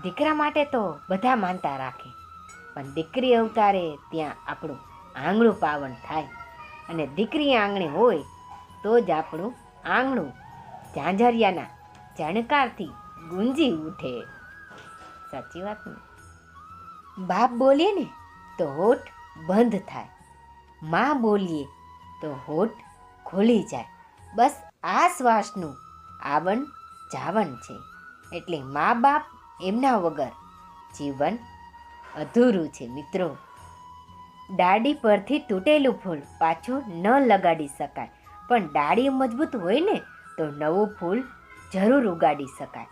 દીકરા માટે તો બધા માનતા રાખે. પણ દીકરી અવતારે ત્યાં આપણું આંગણું પાવન થાય અને દીકરી આંગણે હોય તો જ આપણું આંગણું ઝાંઝરિયાના જણકારથી ગુંજી ઉઠે. સાચી વાત ને? બાપ બોલીએ ને તો હોઠ બંધ થાય. માં બોલીએ તો હોઠ ખોલી જાય. બસ આ શ્વાસનું આવન જાવન છે. એટલે મા બાપ એમના વગર જીવન અધૂરું છે મિત્રો. ડાળી પરથી તૂટેલું ફૂલ પાછું ન લગાડી શકાય. પણ ડાળી મજબૂત હોય ને, તો નવું ફૂલ જરૂર ઉગાડી શકાય.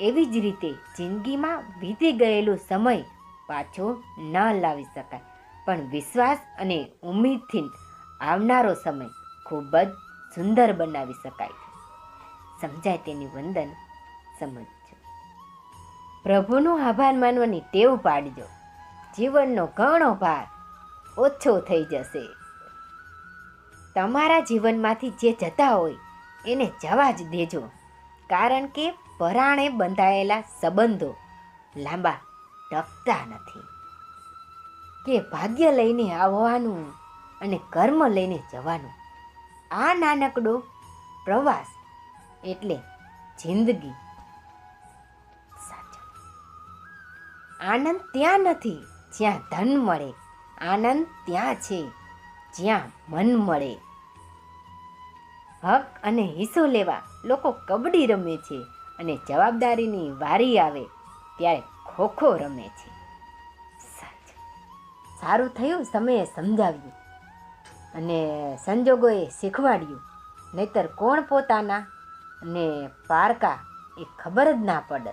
એવી જ રીતે જિંદગીમાં વીતી ગયેલો સમય પાછો ન લાવી શકાય. પણ વિશ્વાસ અને ઉમેદથી આવનારો સમય ખૂબ જ સુંદર બનાવી શકાય. સમજાય તેની વંદન સમજજો. પ્રભુનો આભાર માનવાની ટેવ પાડજો. જીવનનો ઘણો ભાર ઓછો થઈ જશે. તમારા જીવનમાંથી જે જતા હોય, એને જવા જ દેજો. કારણ કે પરાણે બંધાયેલા સંબંધો લાંબા ટકતા નથી. કે ભાગ્ય લઈને આવવાનું અને કર્મ લઈને જવાનું. આ નાનકડો પ્રવાસ એટલે જિંદગી. આનંદ ત્યાં નથી, જ્યાં ધન મળે. આનંદ ત્યાં છે, જ્યાં મન મળે. હક અને હિસ્સો લેવા લોકો કબડ્ડી રમે છે અને જવાબદારીની વારી આવે ત્યારે ખોખો રમે છે. સારું થયું સમયે સમજાવ્યું અને સંજોગોએ શીખવાડ્યું. નહીતર કોણ પોતાના? અને પારકા એ ખબર જ ના પડે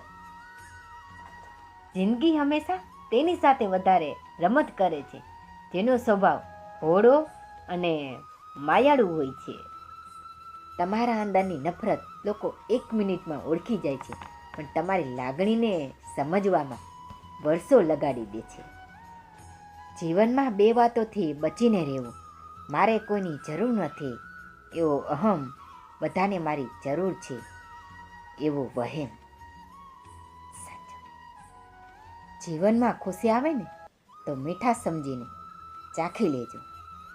જિંદગી હંમેશા તેની સાથે વધારે રમત કરે છે. જેનો સ્વભાવ ભોળો અને માયાળુ હોય છે. તમારા અંદરની નફરત લોકો એક મિનિટમાં ઓળખી જાય છે, પણ તમારી લાગણીને સમજવામાં વર્ષો લગાડી દે છે. જીવનમાં બે વાતોથી બચીને રહેવું. મારે કોઈની જરૂર નથી, એવો અહમ બધાને મારી જરૂર છે, એવો વહેમ. જીવનમાં ખુશી આવે ને, તો મીઠા સમજીને ચાખી લેજો.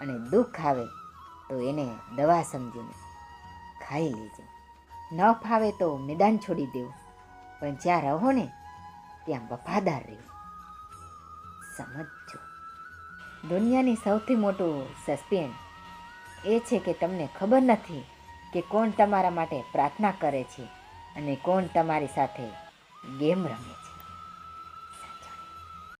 અને દુઃખ આવે, તો એને દવા સમજીને ખાઈ લેજો. ન ફાવે તો મેદાન છોડી દેવું. પણ જ્યાં રહો ને, ત્યાં વફાદાર રહેવું સમજજો. દુનિયાની સૌથી મોટું સસ્પેન્ડ એ છે કે તમને ખબર નથી કે કોણ તમારા માટે પ્રાર્થના કરે છે અને કોણ તમારી સાથે ગેમ રમે